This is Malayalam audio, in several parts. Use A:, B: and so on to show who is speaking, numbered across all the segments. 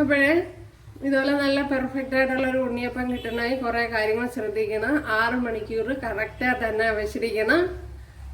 A: അപ്പോഴേ ഇതുപോലെ നല്ല പെർഫെക്റ്റ് ആയിട്ടുള്ള ഒരു ഉണ്ണിയപ്പം കിട്ടണമെങ്കിൽ കുറേ കാര്യങ്ങൾ ശ്രദ്ധിക്കണം. ആറ് മണിക്കൂർ കറക്റ്റായി തന്നെ വെച്ചിരിക്കണം.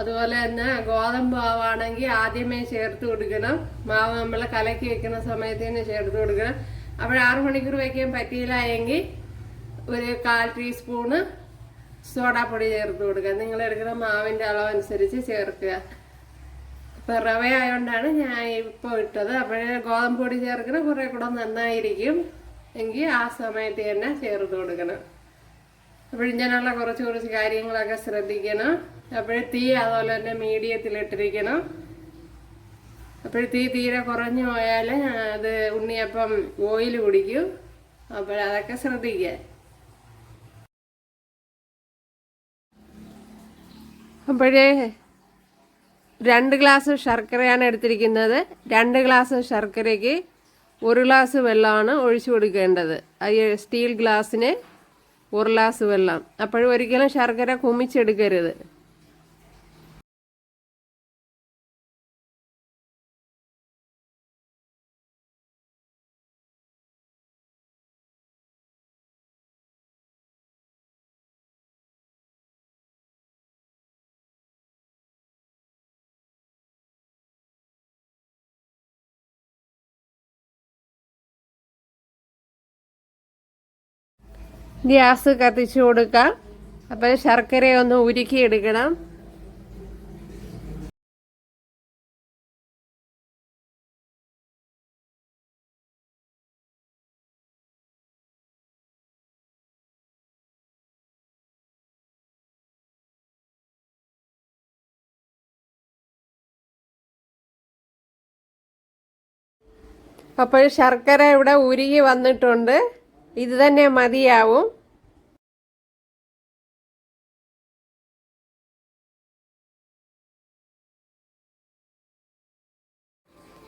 A: അതുപോലെ തന്നെ ഗോതമ്പ് മാവാണെങ്കിൽ ആദ്യമേ ചേർത്ത് കൊടുക്കണം. മാവ് നമ്മൾ കലക്കി വെക്കുന്ന സമയത്ത് തന്നെ ചേർത്ത് കൊടുക്കണം. അപ്പോൾ ആറ് മണിക്കൂർ വെക്കാൻ പറ്റിയില്ല എങ്കിൽ ഒരു കാൽ ടീസ്പൂണ് സോഡാപ്പൊടി ചേർത്ത് കൊടുക്കുക. നിങ്ങൾ എടുക്കുന്ന മാവിന്റെ അളവനുസരിച്ച് ചേർക്കുക. ഇപ്പം റവ ആയതുകൊണ്ടാണ് ഞാൻ ഇപ്പോൾ ഇട്ടത്. അപ്പോഴേ ഗോതമ്പ് പൊടി ചേർക്കണം. കുറേ കൂടെ നന്നായിരിക്കും. എങ്കിൽ ആ സമയത്ത് തന്നെ ചേർത്ത് കൊടുക്കണം. അപ്പോൾ ഇങ്ങനെയുള്ള കുറച്ച് കുറച്ച് കാര്യങ്ങളൊക്കെ ശ്രദ്ധിക്കണം. അപ്പോൾ തീ അതുപോലെ തന്നെ മീഡിയത്തിലിട്ടിരിക്കണം അപ്പോൾ തീ തീരെ കുറഞ്ഞു പോയാൽ അത് ഉണ്ണിയപ്പം ഓയിൽ കുടിക്കും. അപ്പോൾ അതൊക്കെ ശ്രദ്ധിക്കുക. അപ്പോഴേ രണ്ട് ഗ്ലാസ് ശർക്കരയാണ് എടുത്തിരിക്കുന്നത്. രണ്ട് ഗ്ലാസ് ശർക്കരയ്ക്ക് ഒരു ഗ്ലാസ് വെള്ളമാണ് ഒഴിച്ചു കൊടുക്കേണ്ടത്. സ്റ്റീൽ ഗ്ലാസ്സിന് ഒരു ഗ്ലാസ് വെള്ളം. അപ്പോഴും ഒരിക്കലും ശർക്കര കുമിച്ചെടുക്കരുത്. ഗ്യാസ് കത്തിച്ചു കൊടുക്കാം. അപ്പോൾ ശർക്കരയൊന്ന് ഉരുക്കിയെടുക്കണം അപ്പോൾ ശർക്കര ഇവിടെ ഉരുകി വന്നിട്ടുണ്ട്. ഇത് തന്നെ മതിയാവും.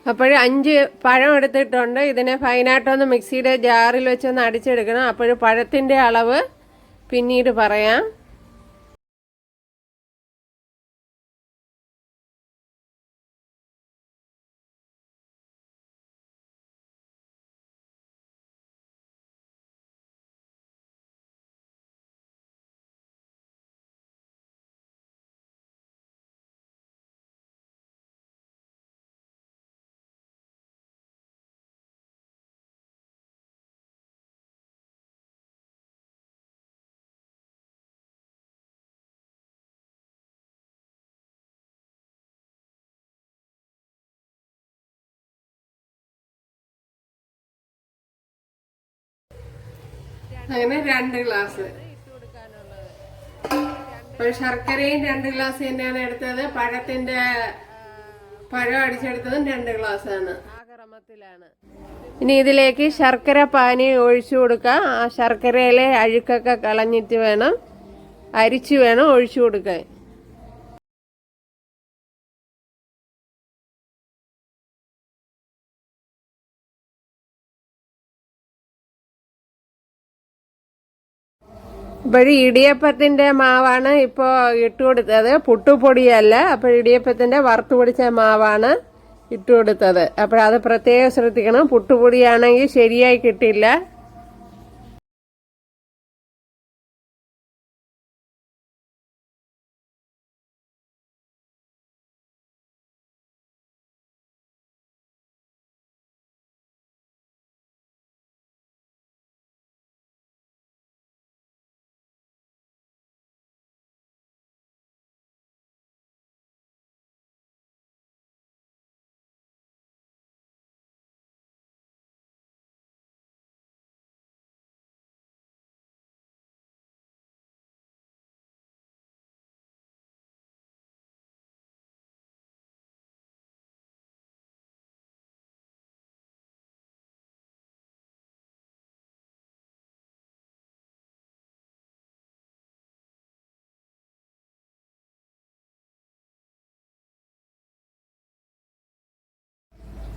A: അപ്പോൾ അഞ്ച് പഴം എടുത്തിട്ടുണ്ട്. ഇതിനെ ഫൈനായിട്ടൊന്ന് മിക്സിയുടെ ജാറിൽ വെച്ചൊന്ന് അടിച്ചെടുക്കണം. അപ്പോൾ പഴത്തിന്റെ അളവ് പിന്നീട് പറയാം. അങ്ങനെ രണ്ട് ഗ്ലാസ്. ശർക്കരയും രണ്ട് ഗ്ലാസ് തന്നെയാണ് എടുത്തത്. പഴത്തിന്റെ പഴം അടിച്ചെടുത്തതും രണ്ട് ഗ്ലാസ് ആണ് ഇനി ഇതിലേക്ക് ശർക്കര പാനി ഒഴിച്ചു കൊടുക്കുക ആ ശർക്കരയിലെ അഴുക്കൊക്കെ കളഞ്ഞിട്ട് വേണം അരിച്ചു വേണം ഒഴിച്ചു കൊടുക്കാൻ. ഇപ്പോഴും ഇടിയപ്പത്തിന്റെ മാവാണ് ഇപ്പോൾ ഇട്ട് കൊടുത്തത്. പുട്ടുപൊടിയല്ല അപ്പോൾ ഇടിയപ്പത്തിന്റെ വറുത്ത് പൊടിച്ച മാവാണ് ഇട്ട് കൊടുത്തത്. അപ്പോൾ അത് പ്രത്യേകം ശ്രദ്ധിക്കണം. പുട്ടുപൊടിയാണെങ്കിൽ ശരിയായി കിട്ടില്ല.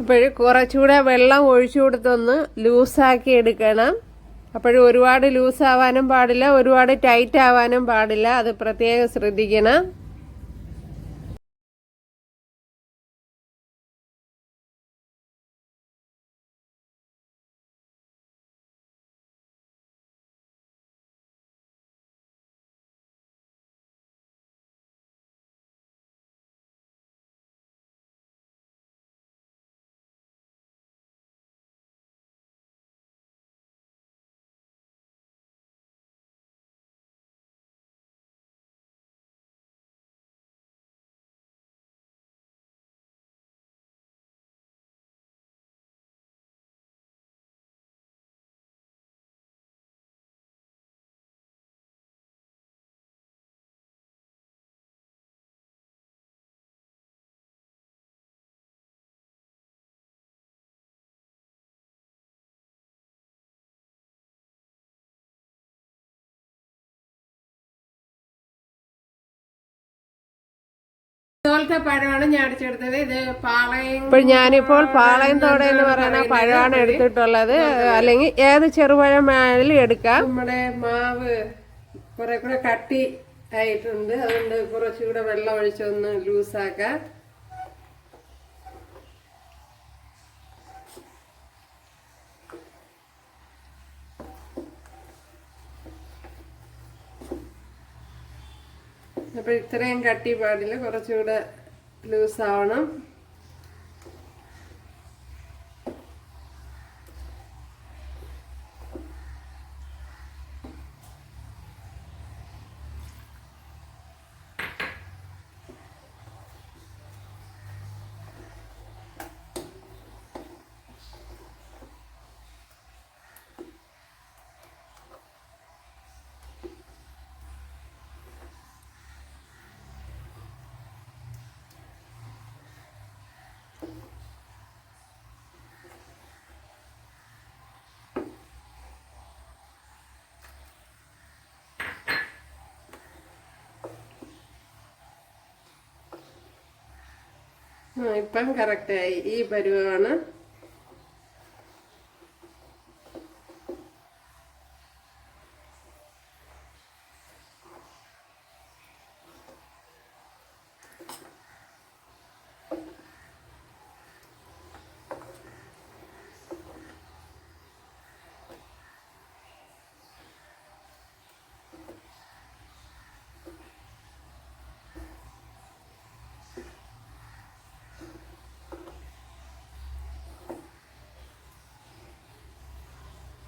A: അപ്പോൾ കുറച്ചുകൂടെ വെള്ളം ഒഴിച്ചു കൊടുത്തൊന്ന് ലൂസാക്കി എടുക്കണം. അപ്പോഴും ഒരുപാട് ലൂസാവാനും പാടില്ല ഒരുപാട് ടൈറ്റ് ആവാനും പാടില്ല. അത് പ്രത്യേകം ശ്രദ്ധിക്കണം.
B: ഇതുപോലത്തെ പഴമാണ് ഞാൻ അടിച്ചെടുത്തത്. ഇത് പാളയം
A: ഇപ്പോൾ ഞാനിപ്പോൾ പാളയം തോടെ എന്ന് പറയുന്ന പഴമാണ് എടുത്തിട്ടുള്ളത്. അല്ലെങ്കിൽ ഏത് ചെറുപഴം വേണമെങ്കിലും എടുക്കാം.
B: നമ്മുടെ മാവ് കുറെ കൂടെ കട്ടി ആയിട്ടുണ്ട്. അതുകൊണ്ട് കുറച്ചുകൂടെ വെള്ളം ഒഴിച്ചൊന്ന് ലൂസാക്കാം. അപ്പൊ ഇത്രയും കട്ടി പാടില്ല കുറച്ചുകൂടെ ലൂസ് ഇപ്പം കറക്റ്റായി ഈ പരുവമാണ്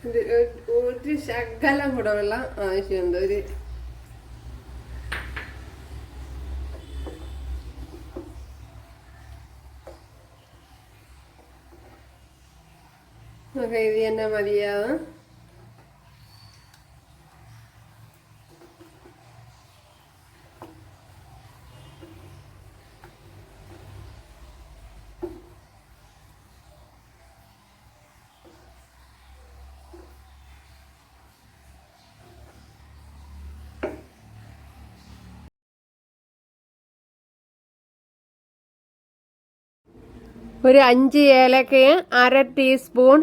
B: ഒരു- ശകലം കൂടെ വെള്ളം ആവശ്യമുണ്ട്. ഒരു ഇത് തന്നെ മതിയാവും.
A: ഒരു അഞ്ച് ഏലക്കയും അര ടീസ്പൂൺ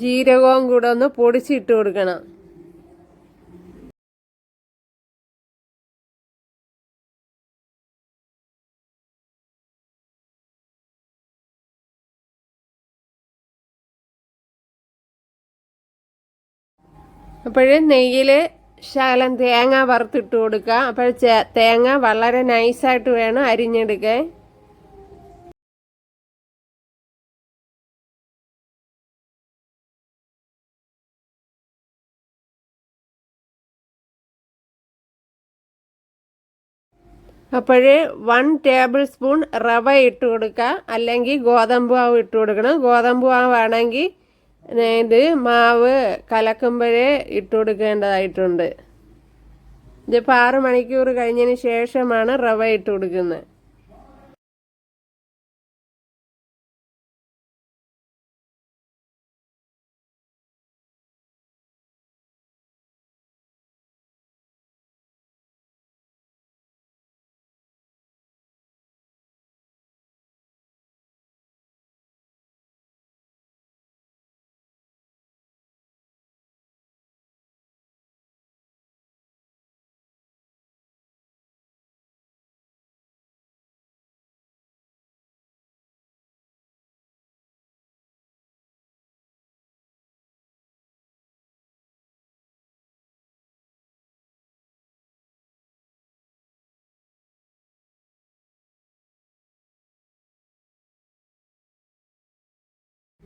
A: ജീരകവും കൂടെ ഒന്ന് പൊടിച്ചിട്ട് കൊടുക്കണം. അപ്പോഴ് നെയ്യിൽ ശകലം തേങ്ങ വറുത്തിട്ട് കൊടുക്കുക അപ്പോൾ തേങ്ങ വളരെ നൈസായിട്ട് വേണം അരിഞ്ഞെടുക്കാൻ. അപ്പോൾ വൺ ടേബിൾ സ്പൂൺ റവ ഇട്ട് കൊടുക്കുക അല്ലെങ്കിൽ ഗോതമ്പ് മാവ് ഇട്ട് കൊടുക്കണം. ഗോതമ്പ് മാവാണെങ്കിൽ ഇത് മാവ് കലക്കുമ്പോഴേ ഇട്ട് കൊടുക്കേണ്ടതായിട്ടുണ്ട്. ഇതിപ്പോൾ ആറ് മണിക്കൂർ കഴിഞ്ഞതിന് ശേഷമാണ് റവ ഇട്ട് കൊടുക്കുന്നത്.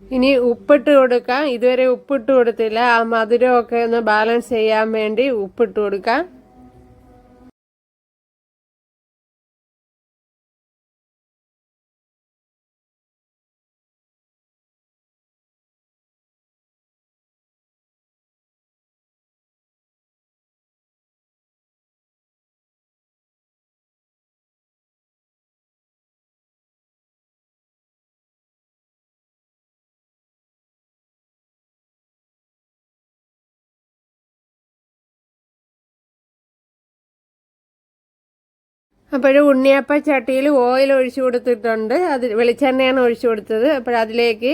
A: ഇനി ഉപ്പിട്ട് കൊടുക്കാം. ഇതുവരെ ഉപ്പിട്ട് കൊടുത്തില്ല. ആ മധുരമൊക്കെ ഒന്ന് ബാലൻസ് ചെയ്യാൻ വേണ്ടി ഉപ്പിട്ട് കൊടുക്കാം. അപ്പോഴും ഉണ്ണിയപ്പ ചട്ടിയിൽ ഓയിൽ ഒഴിച്ചു കൊടുത്തിട്ടുണ്ട്. അത് വെളിച്ചെണ്ണയാണ് ഒഴിച്ചു കൊടുത്തത്. അപ്പോൾ അതിലേക്ക്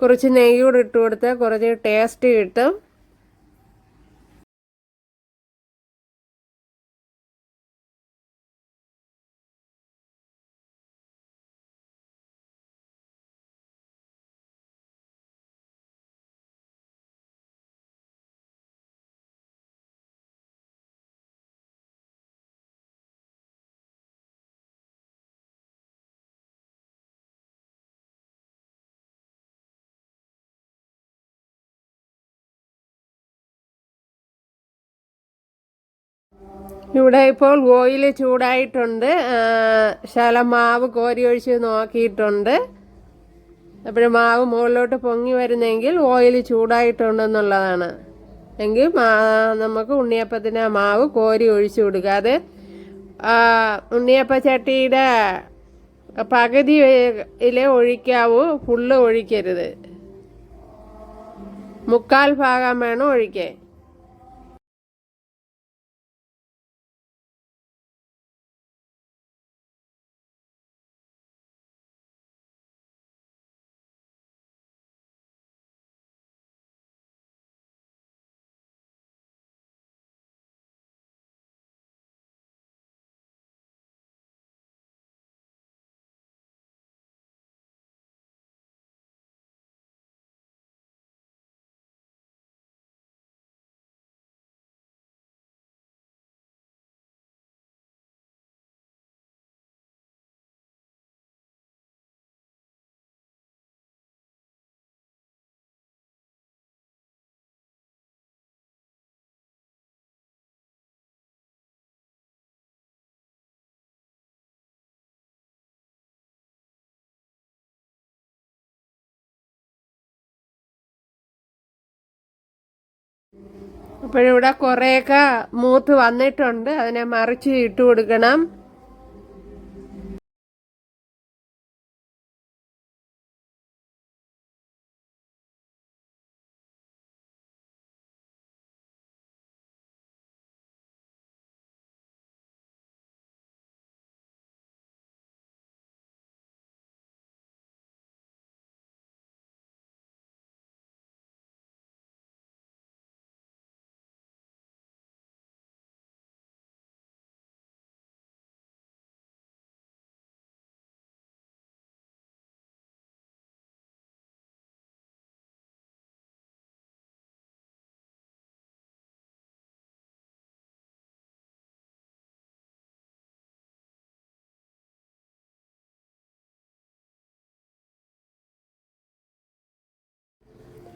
A: കുറച്ച് നെയ്യൂടെ ഇട്ട് കൊടുത്താൽ കുറച്ച് ടേസ്റ്റ് കിട്ടും. ഇവിടെ ഇപ്പോൾ ഓയിൽ ചൂടായിട്ടുണ്ട്. ശലമാവ് കോരി ഒഴിച്ച് നോക്കിയിട്ടുണ്ട്. അപ്പോൾ മാവ് മുകളിലോട്ട് പൊങ്ങി വരുന്നെങ്കിൽ ഓയിൽ ചൂടായിട്ടുണ്ടെന്നുള്ളതാണ്. എങ്കിൽ മാ- നമുക്ക് ഉണ്ണിയപ്പത്തിന് ആ മാവ് കോരി ഒഴിച്ചു കൊടുക്കുക. അത് ഉണ്ണിയപ്പ ചട്ടിയുടെ പകുതിയിലേ ഒഴിക്കാവൂ ഫുള്ള് ഒഴിക്കരുത്. മുക്കാൽ ഭാഗം വേണം ഒഴിക്കാൻ. അപ്പോഴിവിടെ കുറേയൊക്കെ മൂത്ത് വന്നിട്ടുണ്ട്. അതിനെ മറിച്ച് ഇട്ട് കൊടുക്കണം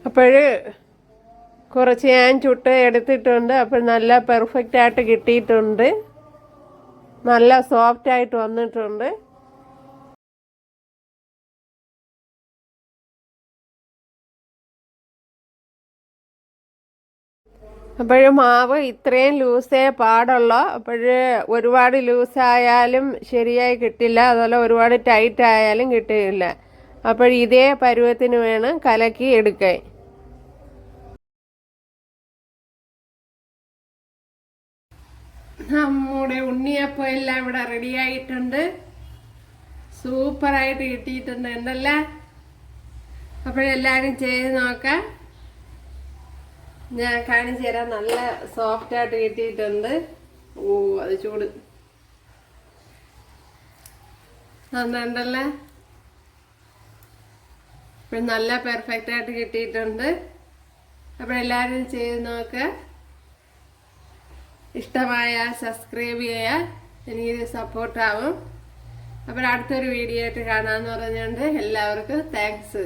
A: അപ്പോൾ കുറച്ച് ഞാൻ ചുട്ട് എടുത്തിട്ടുണ്ട്. അപ്പോൾ നല്ല പെർഫെക്റ്റ് ആയിട്ട് കിട്ടിയിട്ടുണ്ട്. നല്ല സോഫ്റ്റ് ആയിട്ട് വന്നിട്ടുണ്ട്. അപ്പോൾ മാവ് ഇത്രയും ലൂസേ പാടുള്ളൂ അപ്പോൾ ഒരുപാട് ലൂസായാലും ശരിയായി കിട്ടില്ല. അതുപോലെ ഒരുപാട് ടൈറ്റ് ആയാലും കിട്ടില്ല അപ്പോൾ ഇതേ പരുവത്തിന് വേണം കലക്കി എടുക്കാൻ.
C: നമ്മുടെ ഉണ്ണിയപ്പം എല്ലാം ഇവിടെ റെഡി ആയിട്ടുണ്ട്. സൂപ്പറായിട്ട് കിട്ടിയിട്ടുണ്ട് എന്നല്ല? അപ്പോഴെല്ലാവരും ചെയ്ത് നോക്കാം. ഞാൻ കാണിച്ചു തരാം. നല്ല സോഫ്റ്റ് ആയിട്ട് കിട്ടിയിട്ടുണ്ട്. ഓ അത് ചൂട്. നന്നുണ്ടല്ലേ ഇപ്പം നല്ല പെർഫെക്റ്റ് ആയിട്ട് കിട്ടിയിട്ടുണ്ട്. അപ്പോൾ എല്ലാവരും ചെയ്ത് നോക്കുക ഇഷ്ടമായ സബ്സ്ക്രൈബ് ചെയ്യുക എനിക്ക് സപ്പോർട്ടാവും അപ്പോൾ അടുത്തൊരു വീഡിയോ ആയിട്ട് കാണാമെന്ന് പറഞ്ഞുകൊണ്ട് എല്ലാവർക്കും താങ്ക്സ്